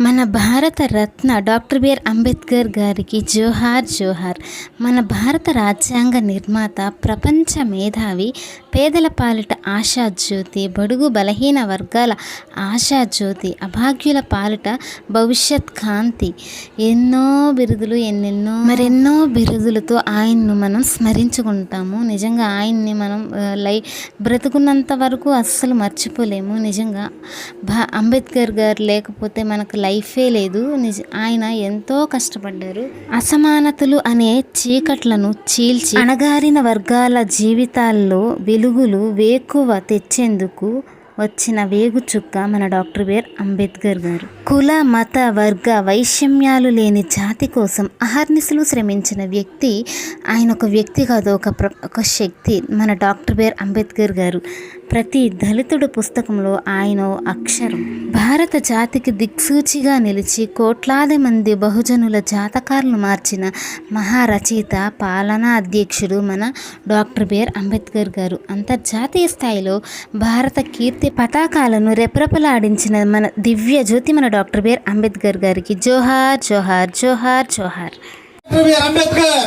మన Bharat Ratna doctor BR Ambedkar గారికి జోహార్ జోహార్. మన భారత రాజ్యాంగ నిర్మాత ప్రపంచ మేధావి పేదల పాలిట ఆశాజ్యోతి బడుగు బలహీన వర్గాల ఆశాజ్యోతి అభాగ్యుల పాలిట భవిష్యత్ కాంతి. ఎన్నో బిరుదులు ఎన్నెన్నో మరెన్నో బిరుదులతో ఆయన్ను మనం స్మరించుకుంటాము. నిజంగా ఆయన్ని మనం లై బ్రతుకున్నంత వరకు అస్సలు మర్చిపోలేము. నిజంగా భా అంబేద్కర్ గారు లేకపోతే మనకు లైఫే లేదు. నిజ ఆయన ఎంతో కష్టపడ్డారు. అసమానతలు అనే చీకట్లను చీల్చి అణగారిన వర్గాల జీవితాల్లో వెలుగులు వేకువ తెచ్చేందుకు వచ్చిన వేగుచుక్క మన డాక్టర్ బిఆర్ అంబేద్కర్ గారు. కుల మత వర్గ వైషమ్యాలు లేని జాతి కోసం అహర్నిశలు శ్రమించిన వ్యక్తి ఆయన ఒక వ్యక్తి కాదు ఒక ప్ర ఒక శక్తి. మన డాక్టర్ బిఆర్ అంబేద్కర్ గారు ప్రతి దళితుడు పుస్తకంలో ఆయన అక్షరం. భారత జాతికి దిక్సూచిగా నిలిచి కోట్లాది మంది బహుజనుల జాతకాలను మార్చిన మహారచయిత పాలనా అధ్యక్షుడు మన డాక్టర్ బిఆర్ అంబేద్కర్ గారు. అంతర్జాతీయ స్థాయిలో భారత కీర్తి పతాకాలను రెపరెపలాడించిన మన దివ్య జ్యోతి మన డాక్టర్ బిఆర్ అంబేద్కర్ గారికి జోహార్ జోహార్ జోహార్ జోహార్ డాక్టర్ బిఆర్ అంబేద్కర్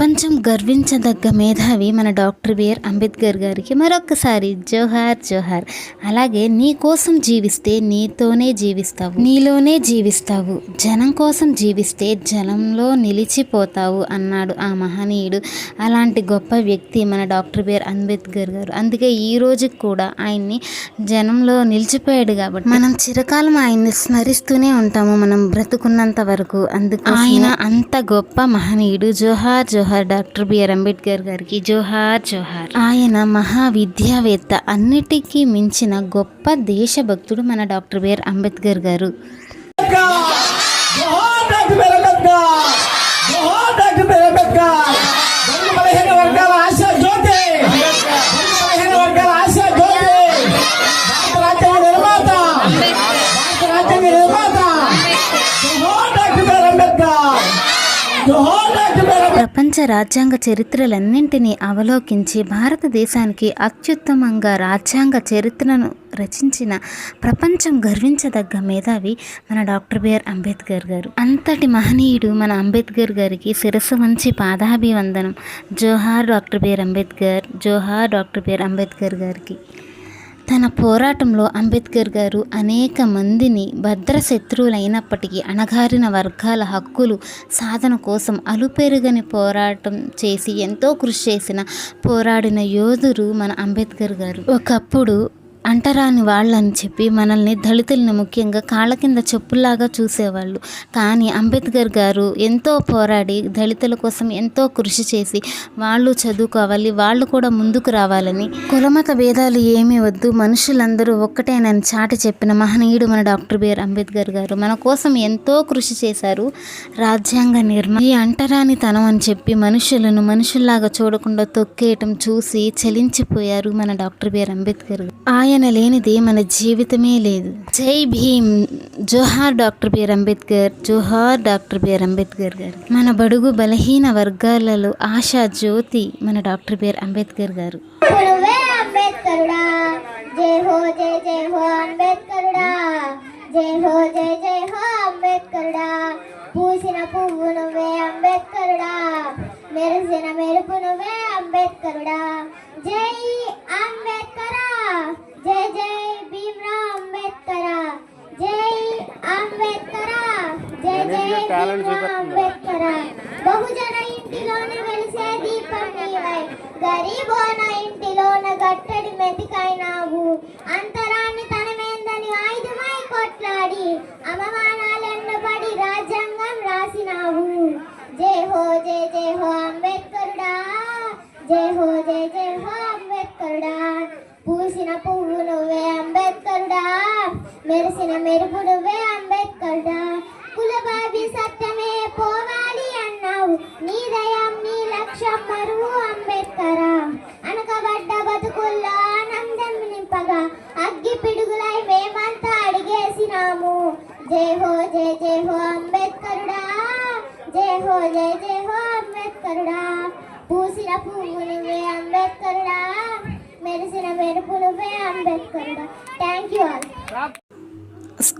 ప్రపంచం గర్వించదగ్గ మేధావి మన డాక్టర్ బిఆర్ అంబేద్కర్ గారికి మరొకసారి జోహార్ జోహార్. అలాగే నీ కోసం జీవిస్తే నీతోనే జీవిస్తావు నీలోనే జీవిస్తావు జనం కోసం జీవిస్తే జనంలో నిలిచిపోతావు అన్నాడు ఆ మహనీయుడు. అలాంటి గొప్ప వ్యక్తి మన డాక్టర్ బిఆర్ అంబేద్కర్ గారు. అందుకే ఈ రోజుకి కూడా ఆయన్ని జనంలో నిలిచిపోయాడు కాబట్టి మనం చిరకాలం ఆయన్ని స్మరిస్తూనే ఉంటాము. మనం బ్రతుకున్నంత వరకు. అందుకు ఆయన అంత గొప్ప మహనీయుడు. జోహార్ జోహార్. డాక్టర్ బిఆర్ అంబేద్కర్ గారికి జోహార్ జోహార్ ఆయన మహా విద్యావేత్త అన్నిటికీ మించిన గొప్ప దేశభక్తుడు మన డాక్టర్ బిఆర్ అంబేద్కర్ గారు ప్రపంచ రాజ్యాంగ చరిత్రలన్నింటినీ అవలోకించి భారతదేశానికి అత్యుత్తమంగా రాజ్యాంగ చరిత్రను రచించిన ప్రపంచం గర్వించదగ్గ మేధావి మన డాక్టర్ బిఆర్ అంబేద్కర్ గారు. అంతటి మహనీయుడు మన అంబేద్కర్ గారికి శిరస్సు వంచి పాదాభివందనం. జోహార్ డాక్టర్ బిఆర్ అంబేద్కర్ జోహార్ డాక్టర్ బిఆర్ అంబేద్కర్ గారికి. తన పోరాటంలో అంబేద్కర్ గారు అనేక మందిని భద్ర శత్రువులైనప్పటికీ అణగారిన వర్గాల హక్కులు సాధన కోసం అలుపెరుగని పోరాటం చేసి ఎంతో కృషి చేసిన పోరాడిన యోధుడు మన అంబేద్కర్ గారు. ఒకప్పుడు అంటరాని వాళ్ళని చెప్పి మనల్ని దళితుల్ని ముఖ్యంగా కాళ్ళ కింద చెప్పుల్లాగా చూసేవాళ్ళు. కానీ అంబేద్కర్ గారు ఎంతో పోరాడి దళితుల కోసం ఎంతో కృషి చేసి వాళ్ళు చదువుకోవాలి వాళ్ళు కూడా ముందుకు రావాలని. కులమత భేదాలు ఏమీ వద్దు మనుషులందరూ ఒక్కటేనని చాటి చెప్పిన మహనీయుడు మన డాక్టర్ బిఆర్ అంబేద్కర్ గారు. మన కోసం ఎంతో కృషి చేశారు. రాజ్యాంగ నిర్మాణ ఈ అంటరానితనం అని చెప్పి మనుషులను మనుషుల్లాగా చూడకుండా తొక్కేయటం చూసి చలించిపోయారు మన డాక్టర్ బిఆర్ అంబేద్కర్ ఆయన ఆయన లేనిది మన జీవితమే లేదు. జై భీమ్. జోహార్ డాక్టర్ బిఆర్ అంబేద్కర్ జోహార్ డాక్టర్ బిఆర్ అంబేద్కర్ గారు. మన బడుగు బలహీన వర్గాలలో ఆశా జ్యోతి మన డాక్టర్ బిఆర్ అంబేద్కర్ గారు. జై హో జై జై హో అంబేద్కరుడా. జై హో జై జై హో అంబేద్కరుడా. పూసిన పువ్వు నువ్వే అంబేద్కరుడా. మెరిసిన మెరుపు నువ్వే అంబేద్కరుడా. జై అంబేద్కరా జై జై భీమ్రావ్ అంబేద్కరా జై అంబేద్కరా జై భీమ్రావ్ అంబేద్కరా బహుజన ఇంటిలోని వెలిసే దీపం నీవై గరీబోన ఇంటిలోన గట్టడి మెతికైనావు. అంతరాన్ని తనమేందని ఆయుధమై కొట్లాడి అవమానాలెన్నబడి రాజ్యాంగం రాసినావు. జై హో జై జై హో అంబేద్కరుడా జై హో జై జై హో అంబేద్కరుడా. పూసిన పువ్వు నువ్వే అంబేద్కరుడా మెరిసిన మెరుపు నువ్వే అంబేద్కరుడా. బాబి సత్యమే పోవాలి అన్నావు. నీ దయం నీ లక్ష్యం మరువు అంబేద్కరా. అనకబడ్డ బతుకుల్లో ఆనందం నింపగా అగ్గి పిడుగులై మేమంతా అడిగేసినాము. జై హో జై జై హో అంబేద్కరుడా. జై హో జై జై హో అంబేద్కరుడా. పూసిన పువ్వు నువ్వే అంబేద్కరుడా. మెరిసిన మెరుపు నువ్వే అంబేద్కరుడా. థ్యాంక్ యూ ఆల్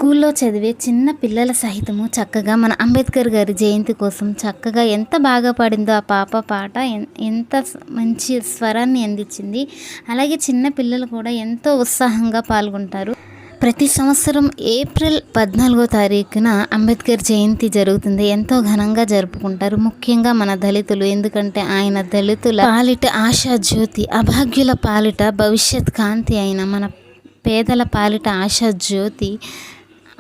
స్కూల్లో చదివే చిన్న పిల్లల సహితము చక్కగా మన అంబేద్కర్ గారి జయంతి కోసం చక్కగా ఎంత బాగా పాడిందో ఆ పాప పాట ఎంత మంచి స్వరాన్ని అందించింది. అలాగే చిన్న పిల్లలు కూడా ఎంతో ఉత్సాహంగా పాల్గొంటారు. ప్రతి సంవత్సరం ఏప్రిల్ పద్నాలుగో తారీఖున అంబేద్కర్ జయంతి జరుగుతుంది. ఎంతో ఘనంగా జరుపుకుంటారు. ముఖ్యంగా మన దళితులు. ఎందుకంటే ఆయన దళితుల పాలిట ఆశా జ్యోతి అభాగ్యుల పాలిట భవిష్యత్ కాంతి అయిన మన పేదల పాలిట ఆశా జ్యోతి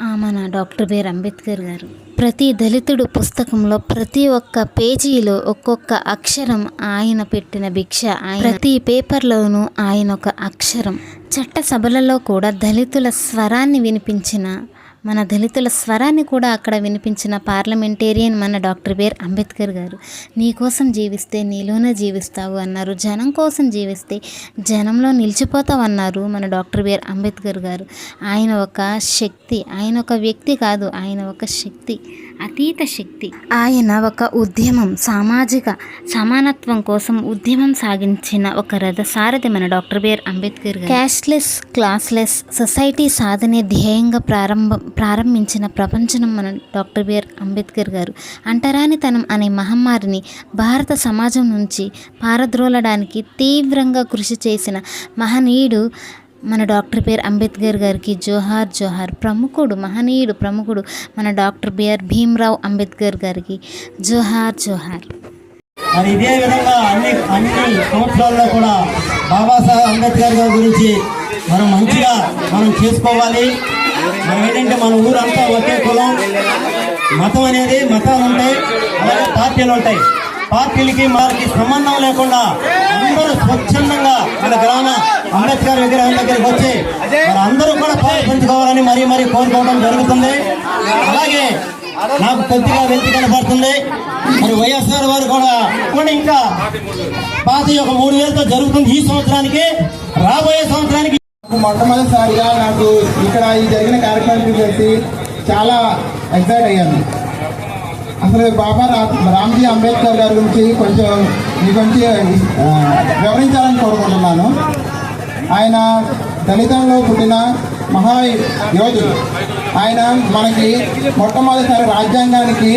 మన డాక్టర్ బిఆర్ అంబేద్కర్ గారు. ప్రతి దళితుడు పుస్తకంలో ప్రతి ఒక్క పేజీలో ఒక్కొక్క అక్షరం ఆయన పెట్టిన భిక్ష ఆయన ప్రతి పేపర్లోనూ ఆయన ఒక అక్షరం. చట్ట సభలలో కూడా దళితుల స్వరాన్ని వినిపించిన మన దళితుల స్వరాన్ని కూడా అక్కడ వినిపించిన పార్లమెంటేరియన్ మన డాక్టర్ బిఆర్ అంబేద్కర్ గారు. నీ కోసం జీవిస్తే నీలోనే జీవిస్తావు అన్నారు. జనం కోసం జీవిస్తే జనంలో నిలిచిపోతావు అన్నారు మన డాక్టర్ బిఆర్ అంబేద్కర్ గారు. ఆయన ఒక శక్తి ఆయన ఒక వ్యక్తి కాదు ఆయన ఒక శక్తి. అతీత శక్తి. ఆయన ఒక ఉద్యమం సామాజిక సమానత్వం కోసం ఉద్యమం సాగించిన ఒక రథసారథి మన doctor BR Ambedkar cashless classless society సాధనే ధ్యేయంగా ప్రారంభం ప్రారంభించిన ప్రపంచం మన డాక్టర్ బిఆర్ అంబేద్కర్ గారు. అంటరానితనం అనే మహమ్మారిని భారత సమాజం నుంచి పారద్రోలడానికి తీవ్రంగా కృషి చేసిన మహనీయుడు మన డాక్టర్ బిఆర్ అంబేద్కర్ గారికి జోహార్ జోహార్ ప్రముఖుడు మహనీయుడు ప్రముఖుడు మన డాక్టర్ బిఆర్ భీమ్రావ్ అంబేద్కర్ గారికి జోహార్ జోహార్. మరి ఇదే విధంగా అన్ని అన్ని సంవత్సరాల్లో కూడా బాబాసాహెబ్ అంబేద్కర్ గారి గురించి మనం మంచిగా మనం చేసుకోవాలి. మనం ఏంటంటే మన ఊరంతా ఒకే కులం మతం అనేది మతాలు ఉంటాయి అలాగే పార్టీలు ఉంటాయి. పార్టీలకి వారికి సంబంధం లేకుండా అందరూ స్వచ్ఛందంగా మన గ్రామ అంబేద్కర్ విగ్రహం దగ్గరికి వచ్చి అందరూ కూడా పాల్పంచుకోవాలని మరీ మరీ కోరుకోవడం జరుగుతుంది. అలాగే నాకు కొద్దిగా వెంతి కనపడుతుంది. మరి వైఎస్ఆర్ వారు కూడా కొన్ని ఇంకా. పాత ఒక మూడు వేలతో జరుగుతుంది ఈ సంవత్సరానికి రాబోయే సంవత్సరానికి. మొట్టమొదటిసారిగా నాకు ఇక్కడ ఈ జరిగిన కార్యక్రమం చేసి చాలా ఎక్సైట్ అయ్యాను. అసలు బాబా రామ్జీ అంబేద్కర్ గారి గురించి కొంచెం మీ గురించి వివరించాలని కోరుకుంటున్నాను. ఆయన దళితంలో పుట్టిన మహా యోధుడు. ఆయన మనకి మొట్టమొదటిసారి రాజ్యాంగానికి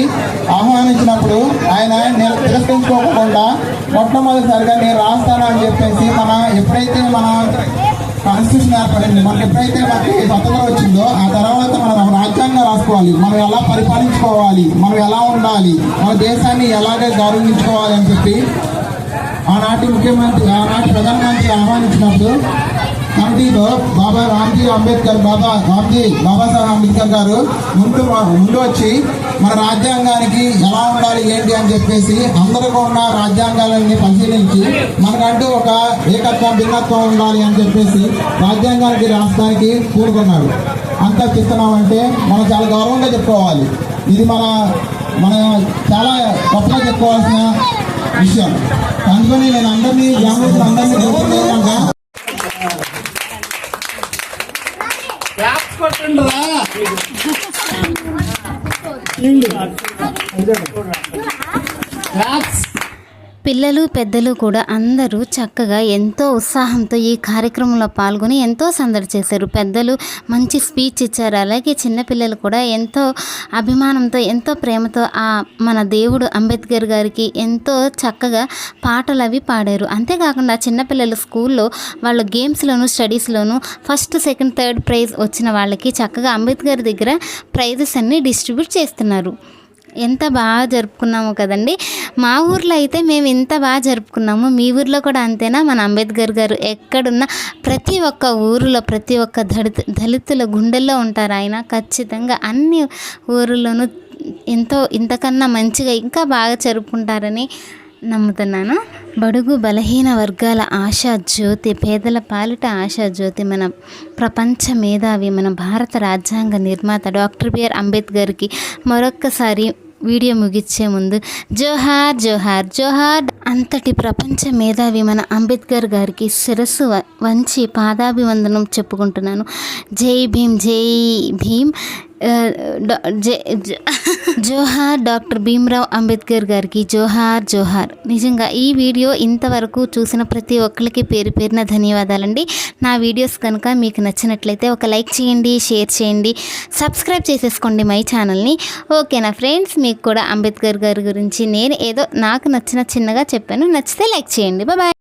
ఆహ్వానించినప్పుడు ఆయన నేను తిరస్కరించుకోకుండా మొట్టమొదటిసారిగా నేను రాస్తాను అని చెప్పేసి మన ఎప్పుడైతే మన కాన్స్టిట్యూషన్ ఏర్పడింది. మనకి ఎప్పుడైతే మనకి స్వతంత్రం వచ్చిందో ఆ తర్వాత మనం రాజ్యాంగం రాసుకోవాలి. మనం ఎలా పరిపాలించుకోవాలి? మనం ఎలా ఉండాలి? మన దేశాన్ని ఎలాగే గౌరవించుకోవాలి అని చెప్పి ఆనాటి ముఖ్యమంత్రి ఆనాటి ప్రధానమంత్రి ఆహ్వానించినప్పుడు కమిటీలో బాబా రామ్జీ అంబేద్కర్ బాబా రామ్జీ బాబాసాహెబ్ అంబేద్కర్ గారు ముందు ముందు వచ్చి మన రాజ్యాంగానికి ఎలా ఉండాలి ఏంటి అని చెప్పేసి అందరికీ ఉన్న రాజ్యాంగాలన్నీ పరిశీలించి మనకంటూ ఒక ఏకత్వం భిన్నత్వం ఉండాలి అని చెప్పేసి రాజ్యాంగానికి రాష్ట్రానికి కూడుకున్నారు అంతా చెప్తున్నామంటే మనం చాలా గౌరవంగా చెప్పుకోవాలి. ఇది మన మన చాలా గొప్పగా చెప్పుకోవాల్సిన విషయం. అందుకని నేను అందరినీ జాగ్రత్తలు అందరినీ కోరుకునేది ఏమనగా, పిల్లలు పెద్దలు కూడా అందరూ చక్కగా ఎంతో ఉత్సాహంతో ఈ కార్యక్రమంలో పాల్గొని ఎంతో సందడి చేశారు. పెద్దలు మంచి స్పీచ్ ఇచ్చారు. అలాగే చిన్నపిల్లలు కూడా ఎంతో అభిమానంతో ఎంతో ప్రేమతో ఆ మన దేవుడు అంబేద్కర్ గారికి ఎంతో చక్కగా పాటలు అవి పాడారు. అంతేకాకుండా చిన్నపిల్లలు స్కూల్లో వాళ్ళ గేమ్స్లోను స్టడీస్లోను ఫస్ట్ సెకండ్ థర్డ్ ప్రైజ్ వచ్చిన వాళ్ళకి చక్కగా అంబేద్కర్ దగ్గర ప్రైజెస్ అన్నీ డిస్ట్రిబ్యూట్ చేస్తున్నారు. ఎంత బాగా జరుపుకున్నాము కదండి. మా ఊర్లో అయితే మేము ఇంత బాగా జరుపుకున్నాము. మీ ఊర్లో కూడా అంతేనా? మన అంబేద్కర్ గారు ఎక్కడున్నా ప్రతి ఒక్క ఊరిలో ప్రతి ఒక్క దళిత దళితుల గుండెల్లో ఉంటారు ఆయన. ఖచ్చితంగా అన్ని ఊరిలోనూ ఎంతో ఇంతకన్నా మంచిగా ఇంకా బాగా జరుపుకుంటారని నమ్ముతున్నాను. బడుగు బలహీన వర్గాల ఆశా జ్యోతి పేదల పాలిట ఆశా జ్యోతి మన ప్రపంచ మేధావి మన భారత రాజ్యాంగ నిర్మాత డాక్టర్ బిఆర్ అంబేద్కర్కి మరొక్కసారి వీడియో ముగిచ్చే ముందు జోహార్ జోహార్ జోహార్ అంతటి ప్రపంచ మేధావి మన అంబేద్కర్ గారికి శిరస్సు వ- వంచి పాదాభివందనం చెప్పుకుంటున్నాను. జై భీమ్ జై భీమ్. జోహార్ డాక్టర్ భీమ్రావ్ అంబేద్కర్ గారికి జోహార్ జోహార్. నిజంగా ఈ వీడియో ఇంతవరకు చూసిన ప్రతి ఒక్కరికి పేరు పేరున ధన్యవాదాలండి. నా వీడియోస్ కనుక మీకు నచ్చినట్లయితే ఒక లైక్ చేయండి షేర్ చేయండి సబ్స్క్రైబ్ చేసేసుకోండి మై ఛానల్ని. ఓకేనా ఫ్రెండ్స్? మీకు కూడా అంబేద్కర్ గారి గురించి నేను ఏదో నాకు నచ్చిన చిన్నగా చెప్పాను. నచ్చితే లైక్ చేయండి. బాయ్.